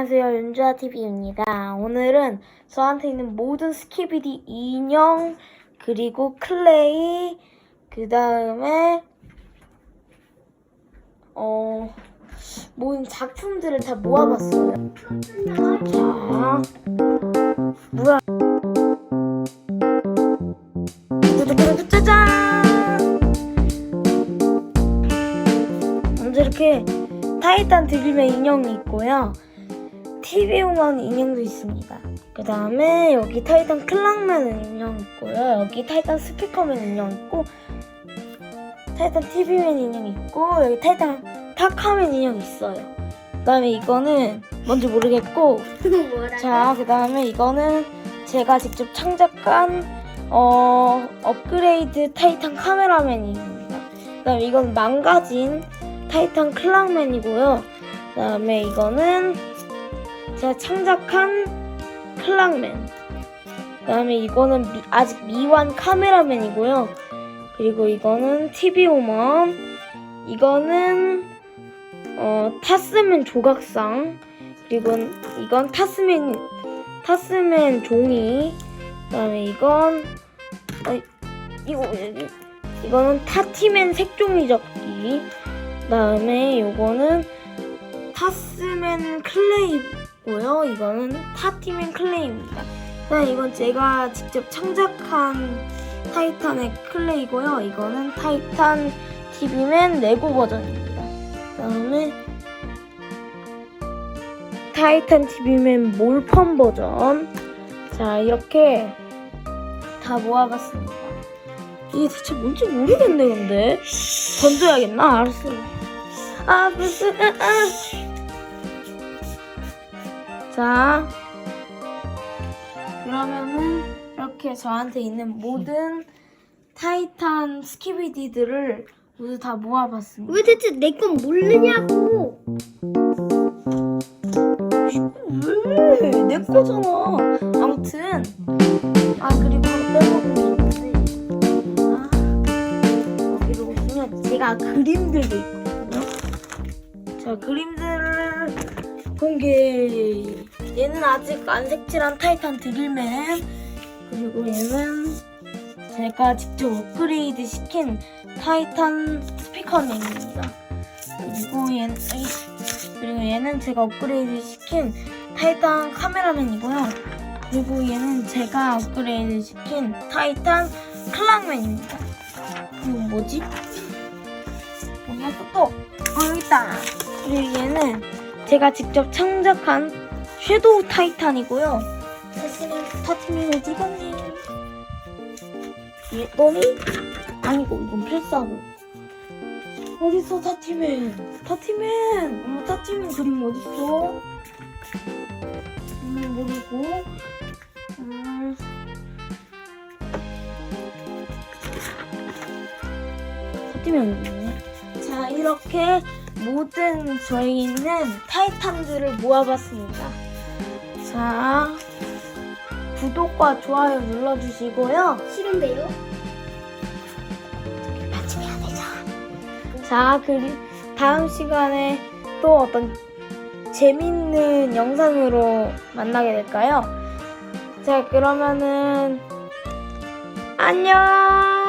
안녕하세요. 윤주아TV입니다. 오늘은 저한테 있는 모든 스키비디 인형, 그리고 클레이, 그 다음에, 어, 모든 작품들을 다 모아봤어요. 자, 뭐야. 짜잔! 먼저 이렇게 타이탄 드림의 인형이 있고요. TV 우먼 인형도 있습니다. 그 다음에 여기 타이탄 클랑맨 인형 있고요. 여기 타이탄 스피커맨 인형 있고, 타이탄 TV맨 인형 있고, 여기 타이탄 타카맨 인형 있어요. 그 다음에 이거는 뭔지 모르겠고, 자, 그 다음에 이거는 제가 직접 창작한 어, 업그레이드 타이탄 카메라맨입니다. 그 다음에 이건 망가진 타이탄 클랑맨이고요. 그 다음에 이거는 제가 창작한 클랑맨. 그 다음에 이거는 미- 아직 미완 카메라맨이고요. 그리고 이거는 TV 오먼. 이거는 어, 타스맨 조각상. 그리고 이건 타스맨 타스맨 종이. 그 다음에 이건 어, 이거 이- 이거는 타티맨 색종이 접기. 그 다음에 요거는 타스맨 클레이 고요. 이거는 타티맨 클레이입니다. 그다음 이건 제가 직접 창작한 타이탄의 클레이고요. 이거는 타이탄 TV맨 레고 버전입니다. 그다음에 타이탄 TV맨 몰펀 버전. 자, 이렇게 다 모아봤습니다. 이게 대체 뭔지 모르겠네, 근데. 던져야겠나? 알았어. 아, 무슨, 아, 아. 자, 그러면은 이렇게 저한테 있는 모든 타이탄 스키비디들을 모두 다 모아봤습니다. 왜 대체 내 건 모르냐고. 왜? 내 거잖아. 아무튼 아 그리고 빼먹은 게 있는데 아 여기로 보시면 제가 그림들도 있거든요. 자 그림들을 공개. 얘는 아직 안 색칠한 타이탄 드릴맨 그리고 얘는 제가 직접 업그레이드 시킨 타이탄 스피커맨입니다. 그리고 얘는 그리고 얘는 제가 업그레이드 시킨 타이탄 카메라맨이고요. 그리고 얘는 제가 업그레이드 시킨 타이탄 클랑맨입니다. 그리고 뭐지? 뭐야 또 또? 어 여기 있다. 그리고 얘는 제가 직접 창작한 섀도우 타이탄이고요. 사실은 갔니? 얘 너니? 아니고 이건 필사고. 어딨어 타티맨? 타티맨! 엄마 타티맨 그림 어딨어? 음 모르고 음 타티맨 어딨네? 자 이렇게 모든 저희 있는 타이탄들을 모아봤습니다. 자 구독과 좋아요 눌러주시고요. 싫은데요? 맞춤해야 되죠. 자, 그리 다음 시간에 또 어떤 재밌는 영상으로 만나게 될까요? 자, 그러면은 안녕.